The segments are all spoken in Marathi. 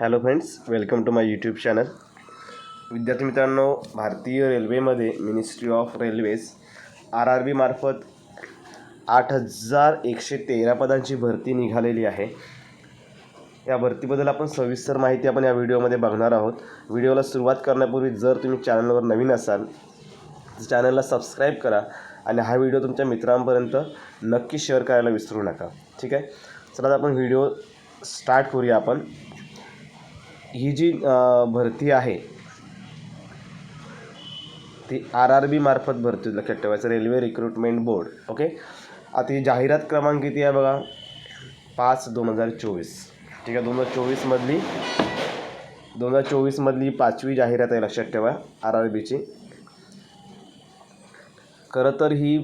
Hello friends welcome to my YouTube channel विद्यार्थी मित्रांनो भारतीय रेल्वेमध्ये ministry of railways R R बीमार्फत आठ हजार एकशे तेरा पदांची भरती निघालेली आहे. या भरतीबद्दल आपण सविस्तर माहिती आपण या व्हिडिओमध्ये बघणार आहोत. व्हिडिओला सुरुवात करण्यापूर्वी जर तुम्ही चॅनलवर नवीन असाल तर चॅनलला सबस्क्राईब करा आणि हा व्हिडिओ तुमच्या मित्रांपर्यंत नक्की शेअर करायला विसरू नका. ठीक आहे? चला आपण व्हिडिओ स्टार्ट करूया आपण. ही जी भरती आहे ती आर आर बी मार्फत भरती लक्षात ठेवायचं रेल्वे रिक्रुटमेंट बोर्ड ओके आता ही जाहिरात क्रमांक किती आहे बघा? पाच दोन हजार चोवीस. ठीक आहे? दोन हजार चोवीसमधली दोन हजार चोवीसमधली पाचवी जाहिरात आहे लक्षात ठेवा आर आर बीची खरं तर ही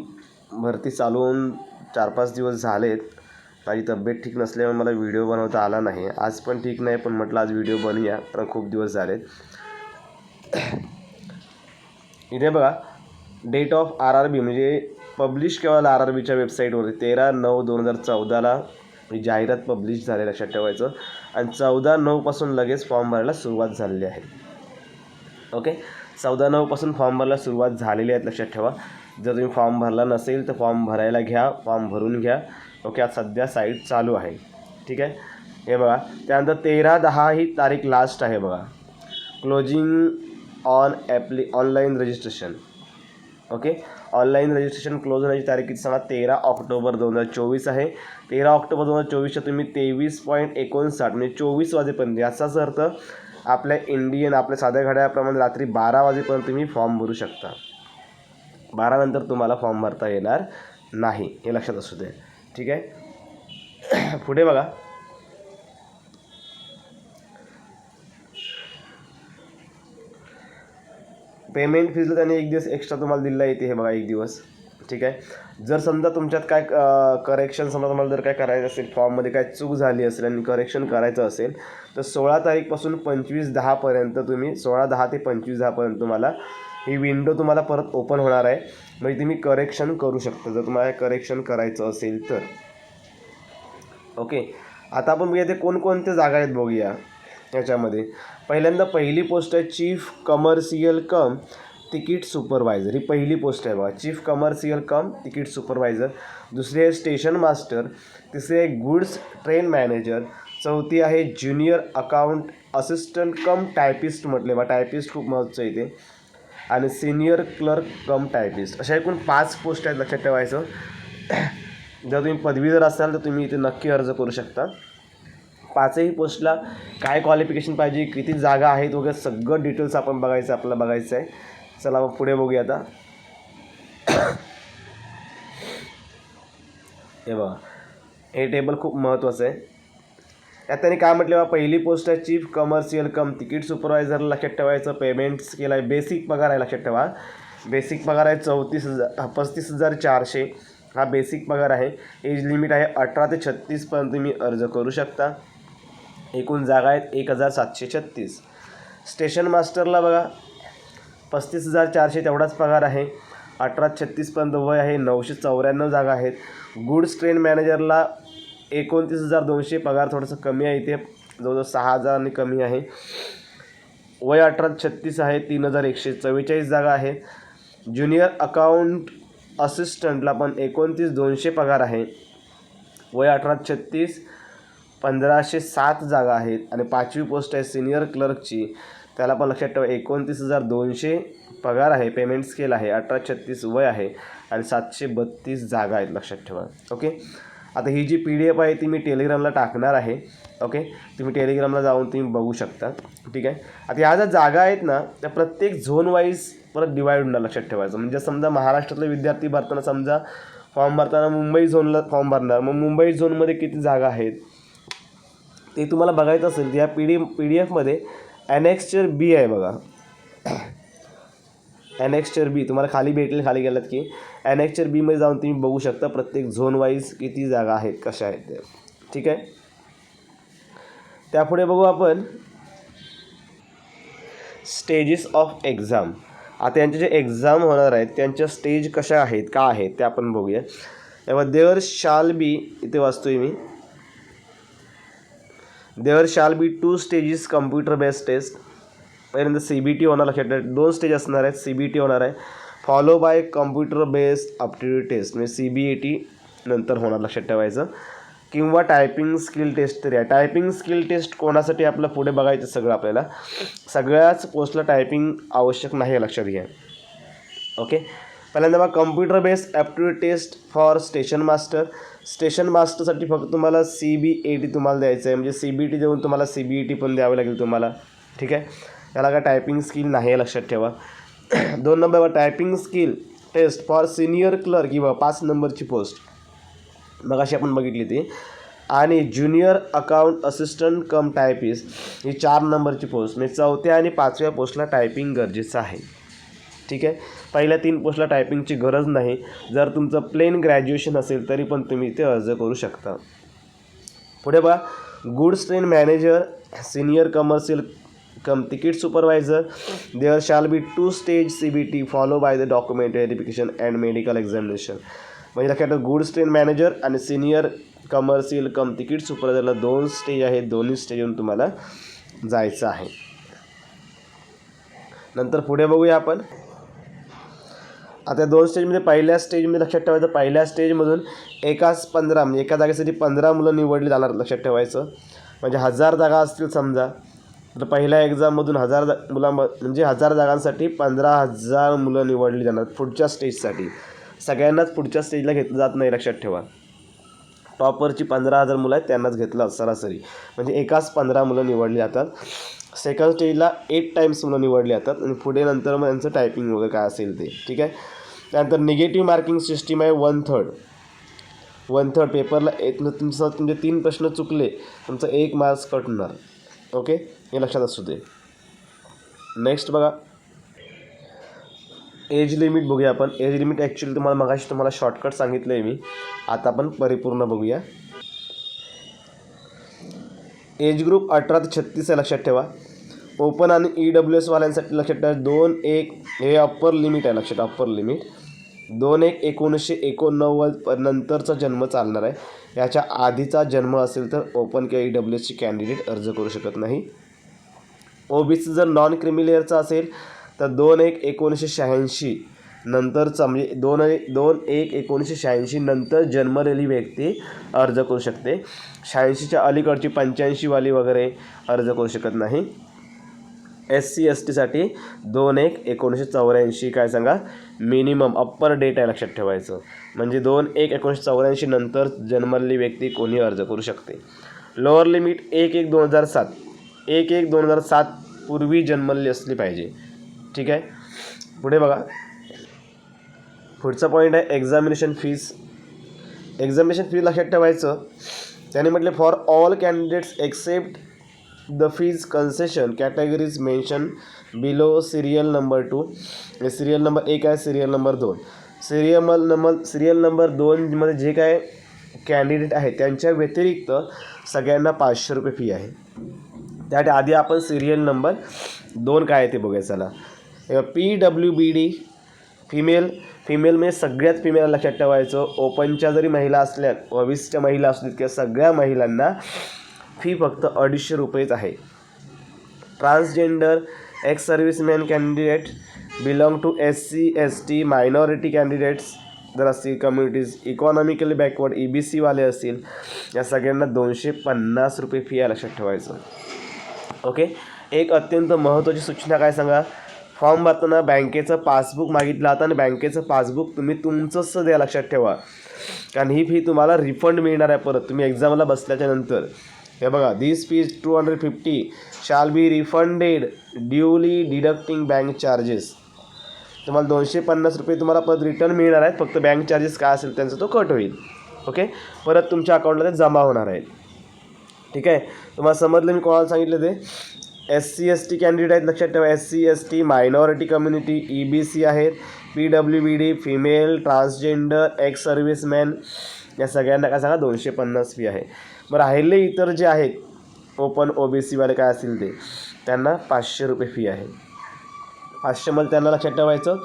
भरती चालू होऊन चार पाच दिवस झालेत. माझी तब्येत ठीक नसल्यामुळे मला व्हिडिओ बनवता आला नाही. आज पण ठीक नाही पण म्हटलं आज व्हिडिओ बनवूया कारण खूप दिवस झालेत. इथे बघा date of R R B म्हणजे पब्लिश केवळ आर आर बीच्या वेबसाईटवरती तेरा नऊ दोन हजार चौदाला ही जाहिरात पब्लिश झाली लक्षात ठेवायचं. आणि चौदा नऊपासून लगेच फॉर्म भरायला सुरुवात झालेली आहे. ओके चौदा नऊपासून फॉर्म भरायला सुरुवात झालेली आहे लक्षात ठेवा. जर तुम्ही फॉर्म भरला नसेल तर फॉर्म भरायला घ्या फॉर्म भरून घ्या. ओके आज सध्या साईट चालू आहे. ठीक आहे? हे बघा. त्यानंतर तेरा दहा ही तारीख लास्ट आहे बघा. Closing on apply online registration okay online registration close होण्याची तारीख किती सांगा? तेरा ऑक्टोबर दोन हजार चोवीस आहे. तेरा ऑक्टोबर दोन हजार चोवीसच्या तुम्ही तेवीस पॉईंट एकोणसाठ म्हणजे चोवीस वाजेपर्यंत. याचाच अर्थ आपल्या इंडियन आपल्या साध्या घड्याप्रमाणे रात्री बारा वाजेपर्यंत तुम्ही फॉर्म भरू शकता. बारानंतर तुम्हाला फॉर्म भरता येणार नाही. हे लक्षात असू दे. ठीक आहे? पुढे बघा. पेमेंट फीजला त्याने एक दिवस एक्स्ट्रा तुम्हाला दिला येते हे बघा एक दिवस. ठीक आहे? जर समजा तुमच्यात काय करेक्शन समजा तुम्हाला जर काय करायचं असेल फॉर्ममध्ये काय चूक झाली असेल आणि करेक्शन करायचं असेल तर सोळा तारीखपासून पंचवीस दहापर्यंत तुम्ही सोळा दहा ते पंचवीस दहापर्यंत तुम्हाला ही विंडो तुम्हाला परत ओपन होणार आहे. म्हणजे तुम्ही करेक्शन करू शकता. जर तुम्हाला करेक्शन करायचं असेल तर. ओके आता आपण बघूया ते कोणकोणत्या जागा आहेत बघूया याच्यामध्ये. पहिल्यांदा पहिली पोस्ट आहे chief commercial cum ticket supervisor ही पहिली पोस्ट आहे बघा. Chief commercial cum ticket supervisor दुसरी आहे स्टेशन मास्टर तिसरी आहे गुड्स ट्रेन मॅनेजर चौथी आहे junior account assistant cum typist म्हटले बा टायपिस्ट खूप महत्त्वाचं आहे इथे. आणि सिनियर क्लर्क कम टायपिस्ट अशा एकूण पाच पोस्ट आहेत लक्षात ठेवायचं. जर तुम्ही पदवीधर असाल तर तुम्ही इथे नक्की अर्ज करू शकता. पाचही पोस्टला काय क्वालिफिकेशन पाहिजे किती जागा आहेत वगैरे सगळं डिटेल्स आपण बघायचं आपल्याला बघायचं आहे. चला मग पुढे बघूया आता. हे बघा. हे टेबल खूप महत्त्वाचं आहे. त्यात त्यांनी काय म्हटलं बा पहिली पोस्ट आहे chief commercial cum ticket supervisor लक्षात ठेवायचं पेमेंट स्केल आहे बेसिक पगार आहे लक्षात ठेवा. बेसिक पगार आहे चौतीस हजार पस्तीस हजार चारशे. हा बेसिक पगार आहे. एज लिमिट आहे अठरा ते छत्तीसपर्यंत तुम्ही अर्ज करू शकता. एकूण जागा आहेत एक हजार सातशे छत्तीस. स्टेशन मास्टरला बघा पस्तीस हजार चारशे तेवढाच पगार आहे. अठरा छत्तीसपर्यंत वय आहे नऊशे चौऱ्याण्णव जागा आहेत. गुड्स ट्रेन मॅनेजरला एकोणतीस हजार दोनशे पगार थोडंसं कमी आहे इथे. जवळजवळ सहा हजारांनी कमी आहे. वय अठरा छत्तीस आहे तीन हजार एकशे चव्वेचाळीस जागा आहेत ज्युनियर अकाउंट असिस्टंटला पण एकोणतीस दोनशे पगार आहे. वय अठरा छत्तीस पंधराशे सात जागा आहेत. आणि पाचवी पोस्ट आहे सिनियर क्लर्कची. त्याला पण लक्षात ठेवा एकोणतीस हजार दोनशे पगार आहे पेमेंट स्केल आहे. अठरा छत्तीस वय आहे. आणि सातशे बत्तीस जागा आहेत लक्षात ठेवा. ओके? आता ही जी पी डी एफ आहे ती मी टेलिग्रामला टाकणार आहे. ओके तुम्ही टेलिग्रामला जाऊन तुम्ही बघू शकता. ठीक आहे? आता ह्या ज्या जागा आहेत ना त्या प्रत्येक झोन वाईज परत डिवाईड होणार लक्षात ठेवायचं. म्हणजे समजा महाराष्ट्रातले विद्यार्थी भरताना समजा फॉर्म भरताना मुंबई झोनला फॉर्म भरणार. मग मुंबई झोनमध्ये किती जागा आहेत? ते तुम्हाला बघायचं असेल तर या पी डी पी डी एफमध्ये ॲनेक्स्चर बी आहे बघा. ॲनेक्स्चर बी तुम्हाला खाली भेटेल खाली गेलात की. ॲनेक्स्चर बीमध्ये जाऊन तुम्ही बघू शकता प्रत्येक झोन वाईज किती जागा आहेत कशा आहेत ते ठीक आहे? त्यापुढे बघू आपण स्टेजेस ऑफ एक्झाम आता यांचे जे एक्झाम होणार आहेत त्यांच्या स्टेज कशा आहेत का आहेत ते आपण बघूया. तेव्हा देअर शाल बी इथे वाचतोय मी. There shall be two stages computer based test पहिल्यांदा सी बी टी होणार लक्षात ठेवा. दोन स्टेज असणार आहेत. सी बी टी होणार आहे. Follow by computer based aptitude test म्हणजे सी बी ए टी नंतर होणार लक्षात ठेवायचं. किंवा टायपिंग स्किल टेस्ट तरी आहे. टायपिंग स्किल टेस्ट कोणासाठी आपलं पुढे बघायचं सगळं आपल्याला? सगळ्याच पोस्टला टायपिंग आवश्यक नाही आहे लक्षात घ्या. ओके पहिल्यांदा बघा computer based aptitude test for station master station मास्टरसाठी फक्त तुम्हाला सी बी ए टी तुम्हाला द्यायचं आहे. म्हणजे सी बी टी देऊन तुम्हाला सी बी ई टी पण द्यावी लागेल तुम्हाला. ठीक आहे? याला काय टायपिंग स्किल नाही आहे लक्षात ठेवा. दोन number typing skill test for senior clerk किंवा पाच नंबरची पोस्ट मग अशी आपण बघितली ती. आणि junior account assistant cum typist ही चार नंबरची पोस्ट म्हणजे चौथ्या आणि पाचव्या पोस्टला टायपिंग गरजेचं आहे. ठीक आहे? पहिल्या तीन पोस्टला टायपिंगची गरज नाही. जर तुमचं प्लेन ग्रॅज्युएशन असेल तरी पण तुम्ही इथे अर्ज करू शकता. पुढे बघा goods train manager senior commercial cum ticket supervisor there shall be two stage C B T follow by the document verification and medical examination म्हणजे लक्षात गुड्स ट्रेन मॅनेजर आणि सिनियर कमर्शियल कम तिकीट सुपरवायझरला दोन स्टेज आहेत दोन्ही स्टेजवरून तुम्हाला जायचं आहे. नंतर पुढे बघूया आपण. आता दोन स्टेजमध्ये पहिल्या स्टेजमध्ये लक्षात ठेवायचं पहिल्या स्टेजमधून एकाच पंधरा म्हणजे एका जागेसाठी पंधरा मुलं निवडली जाणार लक्षात ठेवायचं. म्हणजे हजार जागा असतील समजा. तर पहिल्या एक्झाममधून हजार जा मुलां म्हणजे हजार जागांसाठी पंधरा हजार मुलं निवडली जाणार पुढच्या स्टेजसाठी. सगळ्यांनाच पुढच्या स्टेजला घेतलं जात नाही लक्षात ठेवा. टॉपवरची पंधरा हजार मुलं आहेत त्यांनाच घेतलं सरासरी. म्हणजे एकाच पंधरा मुलं निवडली जातात. सेकंड स्टेजला एट टाईम्स मुलं निवडली जातात आणि पुढे नंतर मग यांचं टायपिंग वगैरे काय असेल ते ठीक आहे? त्यानंतर निगेटिव्ह मार्किंग सिस्टीम आहे वन थर्ड वन थर्ड पेपरला एक तुमचं तुमचे तीन प्रश्न चुकले तुमचं एक मार्क्स कट होणार ओके? हे लक्षात असू दे. नेक्स्ट बघा. एज लिमिट बघूया आपण. एज लिमिट ॲक्च्युली तुम्हाला मगाशी तुम्हाला शॉर्टकट सांगितलं आहे मी. आता आपण परिपूर्ण बघूया. एज ग्रुप अठरा ते छत्तीस आहे लक्षात ठेवा. ओपन आणि ई डब्ल्यू एसवाल्यांसाठी लक्षात ठेवा. दोन एक हे अप्पर लिमिट आहे लक्षात अप्पर लिमिट दोन एक एकोणीसशे एकोणनव्वद नंतरचा जन्म चालणार आहे. याच्या आधीचा जन्म असेल तर ओपन किंवा ई डब्ल्यू एसची कॅन्डिडेट अर्ज करू शकत नाही. ओ बी सी जर नॉन क्रिमिलेअरचा असेल तर दोन एक एकोणीसशे शहाऐंशी नंतरचा म्हणजे दोन दोन एक एकोणीसशे शहाऐंशी नंतर जन्मलेली व्यक्ती अर्ज करू शकते. शहाऐंशीच्या अलीकडची पंच्याऐंशीवाली वगैरे अर्ज करू शकत नाही. एस सी एस टीसाठी दोन एक एकोणीसशे चौऱ्याऐंशी काय सांगा? मिनिमम अप्पर डेट आहे लक्षात ठेवायचं. म्हणजे दोन एक एकोणीसशे चौऱ्याऐंशी नंतर जन्मलेली व्यक्ती कोणी अर्ज करू शकते? लोअर लिमिट एक एक दोन हजार सात. एक एक दोन हजार सात पूर्वी जन्मलेली असली पाहिजे. ठीक आहे? पुढे बघा. पुढचा पॉईंट आहे एक्झामिनेशन फीस एक्झामिनेशन फी लक्षात ठेवायचं. त्याने म्हटले for all candidates except the fees concession categories mention below serial number two serial number एक आहे सिरियल नंबर दोन. सिरियल नंबर सिरियल नंबर दोनमध्ये जे काय कॅन्डिडेट आहे त्यांच्या व्यतिरिक्त सगळ्यांना पाचशे रुपये फी आहे. त्यासाठी आधी आपण सिरियल नंबर दोन काय आहे ते बघूया चला. P W B D female female म्हणजे सगळ्यात फिमेल लक्षात ठेवायचं. ओपनच्या जरी महिला असल्या वीसच्या महिला असू देत किंवा सगळ्या महिलांना फी फक्त अडीचशे रुपयेच आहे. Transgender ex serviceman candidate belong to S C S T minority candidates जर असतील communities economically backward E B सीवाले असतील या सगळ्यांना दोनशे पन्नास रुपये फी आहे लक्षात ठेवायचं. ओके? एक अत्यंत महत्त्वाची सूचना काय सांगा? फॉर्म भरताना बँकेचं पासबुक मागितलं आता आणि बँकेचं पासबुक तुम्ही तुमचंच द्या लक्षात ठेवा. कारण ही फी तुम्हाला रिफंड मिळणार आहे परत. तुम्ही एक्झामला बसल्याच्या नंतर. हे बघा this fees two hundred fifty shall be refunded duly deducting bank charges तुम्हाला दोनशे पन्नास रुपये तुम्हाला परत रिटर्न मिळणार आहेत. फक्त बँक चार्जेस काय असेल त्यांचा तो कट होईल. ओके परत तुमच्या अकाउंटला ते जमा होणार आहेत. ठीक आहे? तुम्हाला समजलं मी कोणाला सांगितलं ते? S C S T candidate आहेत. लक्षात ठेवा S C S T minority community E B C आहेत. P W B D female transgender ex serviceman या सगळ्यांना काय सांगा दोनशे पन्नास फी आहे. मग राहिले इतर जे आहेत ओपन ओ बी सीवाले काय असतील ते त्यांना पाचशे रुपये फी आहे. पाचशेमध्ये त्यांना लक्षात ठेवायचं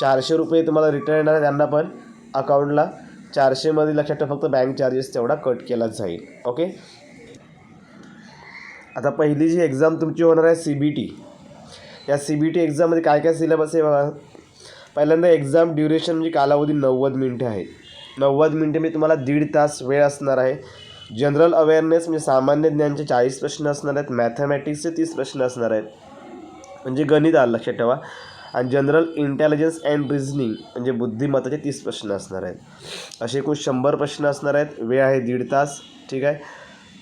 चारशे रुपये तुम्हाला रिटर्न येणार आहे त्यांना पण अकाउंटला चारशेमध्ये लक्षात ठेवा फक्त बँक चार्जेस तेवढा कट केला जाईल ओके आता पहिली जी एक्झाम तुमची होणार आहे सी बी टी या सी बी टी एक्झाममध्ये काय काय सिलेबस आहे बघा. पहिल्यांदा एक्झाम ड्युरेशन म्हणजे कालावधी नव्वद मिनटं आहे. नव्वद मिनटं मी तुम्हाला दीड तास वेळ असणार आहे. जनरल अवेअरनेस म्हणजे सामान्य ज्ञानचे चाळीस प्रश्न असणार आहेत मॅथमॅटिक्सचे तीस प्रश्न असणार आहेत. म्हणजे गणित आलं लक्षात ठेवा. आणि जनरल इंटेलिजन्स अँड रिझनिंग म्हणजे बुद्धिमत्ताचे तीस प्रश्न असणार आहेत. असे एकूण शंभर प्रश्न असणार आहेत. वेळ आहे दीड तास ठीक आहे?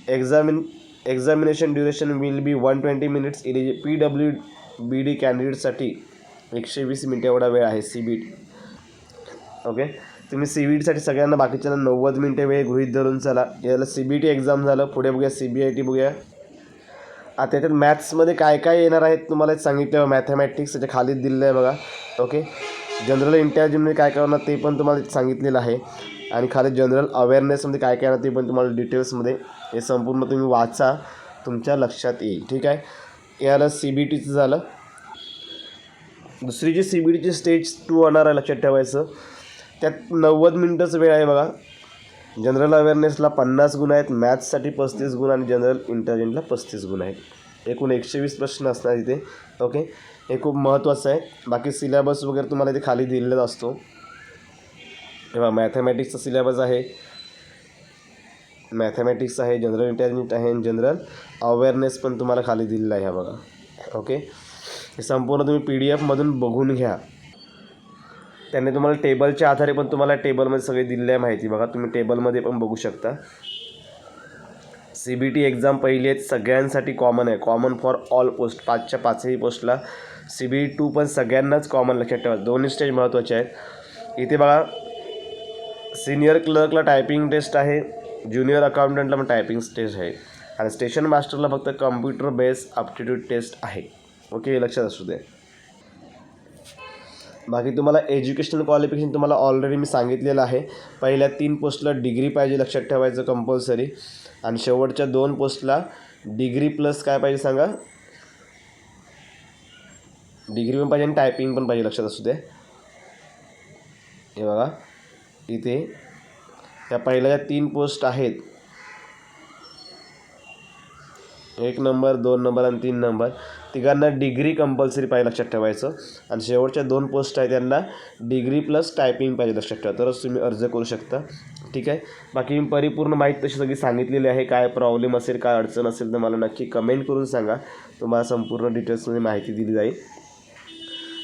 Examine examination duration will be one twenty minutes इलिजि P W B D कॅन्डिडेटसाठी एकशे वीस मिनिटं एवढा वेळ आहे सी बी टी ओके तुम्ही सी बी टीसाठी सगळ्यांना बाकीच्यांना नव्वद मिनटं वेळ गृहित धरून चला. याला सी बी टी एक्झाम झालं पुढे बघूया सी बी आय टी बघूया. आता त्याच्यात मॅथ्समध्ये काय काय येणार आहेत तुम्हाला सांगितलं मॅथमॅटिक्स त्याच्याखाली दिलेलं आहे बघा. ओके जनरल इंटेलिजन्समध्ये काय काय होणार ते पण तुम्हाला सांगितलेलं आहे. आणि खाली जनरल अवेअरनेसमध्ये काय काय येणार ते पण तुम्हाला डिटेल्समध्ये हे संपूर्ण तुम्ही वाचा तुमच्या लक्षात येईल. ठीक आहे? याला सी बी टीचं झालं. दुसरी जी सी बी टीची स्टेज टू होणार आहे लक्षात ठेवायचं. त्यात नव्वद मिनटंच वेळ आहे बघा. जनरल अवेअरनेसला पन्नास गुण आहेत मॅथ्ससाठी पस्तीस गुण आणि जनरल इंटेलिजंटला पस्तीस गुण आहेत. एकूण एकशे वीस प्रश्न असणार इथे. ओके हे खूप महत्त्वाचं आहे. बाकी सिलेबस वगैरे तुम्हाला इथे खाली दिलेला असतो. तेव्हा मॅथमॅटिक्सचा सिलेबस आहे. मॅथमॅटिक्स आहे जनरल इंटेलिजंट आहे आणि जनरल अवेअरनेस पण तुम्हाला खाली दिलेला आहे हा बघा. ओके हे संपूर्ण तुम्ही पी डी एफमधून बघून घ्या. त्यांनी तुम्हाला टेबलच्या आधारे पण तुम्हाला टेबलमध्ये सगळी दिलेली आहे माहिती. बघा तुम्ही टेबलमध्ये पण बघू शकता. सी बी टी एक्झाम पहिली आहेत सगळ्यांसाठी कॉमन आहे. कॉमन फॉर ऑल पोस्ट पाचच्या पाचही पोस्टला सी बी टू पण सगळ्यांनाच कॉमन लक्षात ठेवा. दोन्ही स्टेज महत्त्वाचे आहेत. इथे बघा सिनियर क्लर्कला टायपिंग टेस्ट आहे. ज्युनियर अकाउंटंटला पण टायपिंग टेस्ट आहे. आणि स्टेशन मास्टरला फक्त कम्प्युटर बेस अप्टिट्यूड टेस्ट आहे. ओके लक्षात असू दे. बाकी तुम्हाला एज्युकेशनल क्वालिफिकेशन तुम्हाला ऑलरेडी मी सांगितलेलं आहे. पहिल्या तीन पोस्टला डिग्री पाहिजे लक्षात ठेवायचं कंपल्सरी आणि शेवटच्या दोन पोस्टला डिग्री प्लस काय पाहिजे सांगा? डिग्री पण पाहिजे आणि टायपिंग पण पाहिजे लक्षात असू दे. हे बघा. इथे त्या पहिल्या ज्या तीन पोस्ट आहेत एक नंबर दोन नंबर आणि तीन नंबर. तिघांना डिग्री कंपल्सरी पाहिजे लक्षात ठेवायचं. आणि शेवटच्या दोन पोस्ट आहेत त्यांना डिग्री प्लस टायपिंग पाहिजे लक्षात ठेवा. तरच तुम्ही अर्ज करू शकता. ठीक आहे? बाकी मी परिपूर्ण माहिती तशी सगळी सांगितलेली आहे. काय प्रॉब्लेम असेल काय अडचण असेल तर मला नक्की कमेंट करून सांगा. तुम्हाला संपूर्ण डिटेल्समध्ये माहिती दिली जाईल.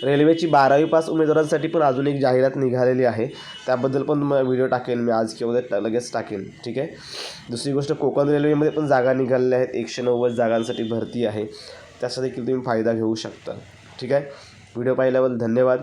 रेल्वेची बारावी पास उमेदवारांसाठी पण अजून एक जाहिरात निघालेली आहे. त्याबद्दल पण व्हिडिओ टाकेन मी आज किंवा उद्या लगेच टाकेन. ठीक आहे? दुसरी गोष्ट कोकण रेल्वेमध्ये पण जागा निघालेल्या आहेत. एकशे नव्वद जागांसाठी भरती आहे. त्याचा देखील तुम्ही फायदा घेऊ शकता. ठीक आहे? व्हिडिओ पाहिल्याबद्दल धन्यवाद.